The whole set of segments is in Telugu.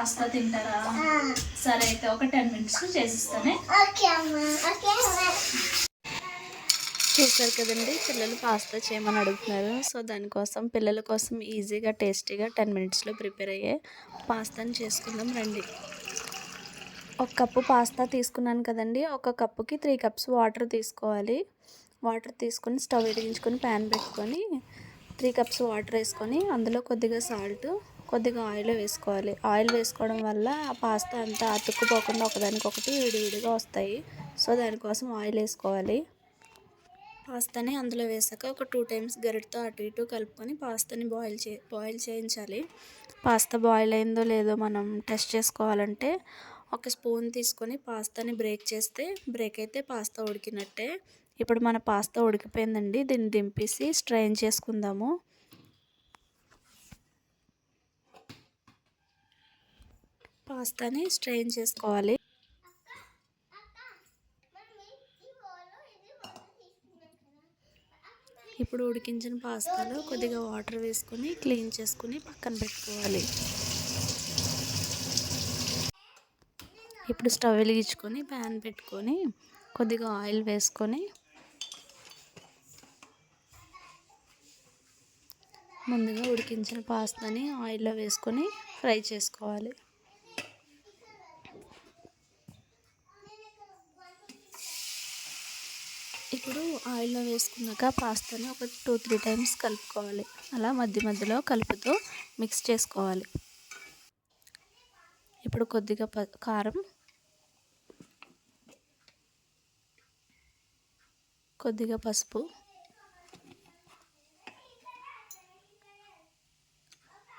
పాస్తా తింటారా? సరే అయితే ఒక టెన్ మినిట్స్ చేసిస్తానే. ఓకే అమ్మా ఓకే అమ్మా. చూసారు కదండి పిల్లలు పాస్తా చేయమని అడుగుతున్నారు. సో దానికోసం పిల్లల కోసం ఈజీగా టేస్టీగా టెన్ మినిట్స్లో ప్రిపేర్ అయ్యే పాస్తాని చేసుకుందాం రండి. ఒక కప్పు పాస్తా తీసుకున్నాను కదండి ఒక కప్పుకి త్రీ కప్స్ వాటర్ తీసుకోవాలి. వాటర్ తీసుకొని స్టవ్ వెలిగించుకొని ప్యాన్ పెట్టుకొని త్రీ కప్స్ వాటర్ వేసుకొని అందులో కొద్దిగా సాల్ట్ కొద్దిగా ఆయిల్ వేసుకోవాలి. ఆయిల్ వేసుకోవడం వల్ల ఆ పాస్తా అంతా అతుక్కుపోకుండా ఒకదానికొకటి విడివిడిగా వస్తాయి. సో దానికోసం ఆయిల్ వేసుకోవాలి. పాస్తాని అందులో వేసాక ఒక టూ టైమ్స్ గరిటతో అటు ఇటు కలుపుకొని పాస్తాని బాయిల్ చే బాయిల్ చేయించాలి. పాస్తా బాయిల్ అయిందో లేదో మనం టెస్ట్ చేసుకోవాలంటే ఒక స్పూన్ తీసుకొని పాస్తాని బ్రేక్ చేస్తే బ్రేక్ అయితే పాస్తా ఉడికినట్టే. ఇప్పుడు మన పాస్తా ఉడికిపోయిందండి. దీన్ని దింపేసి స్ట్రైన్ చేసుకుందాము. పాస్తాని స్ట్రెయిన్ చేసుకోవాలి. ఇప్పుడు ఉడికించిన పాస్తాలో కొద్దిగా వాటర్ వేసుకొని క్లీన్ చేసుకుని పక్కన పెట్టుకోవాలి. ఇప్పుడు స్టవ్ వెలిగించుకొని ప్యాన్ పెట్టుకొని కొద్దిగా ఆయిల్ వేసుకొని ముందుగా ఉడికించిన పాస్తాని ఆయిల్లో వేసుకొని ఫ్రై చేసుకోవాలి. ఇప్పుడు ఆయిల్లో వేసుకున్నాక పాస్తాని ఒక టూ త్రీ టైమ్స్ కలుపుకోవాలి. అలా మధ్య మధ్యలో కలుపుతూ మిక్స్ చేసుకోవాలి. ఇప్పుడు కొద్దిగా ప కారం. కొద్దిగా పసుపు.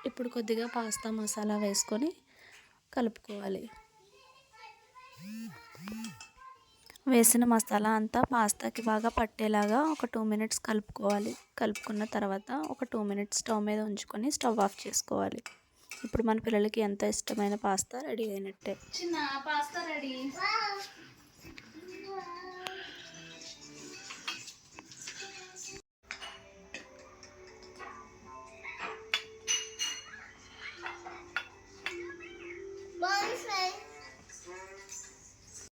ఇప్పుడు కొద్దిగా పాస్తా మసాలా వేసుకొని కలుపుకోవాలి. వేసిన మసాలా అంతా పాస్తాకి బాగా పట్టేలాగా ఒక టూ మినిట్స్ కలుపుకోవాలి. కలుపుకున్న తర్వాత ఒక టూ మినిట్స్ స్టవ్ మీద ఉంచుకొని స్టవ్ ఆఫ్ చేసుకోవాలి. ఇప్పుడు మన పిల్లలకి ఎంతో ఇష్టమైన పాస్తా రెడీ అయినట్టే. చిన్న పాస్తా రెడీ.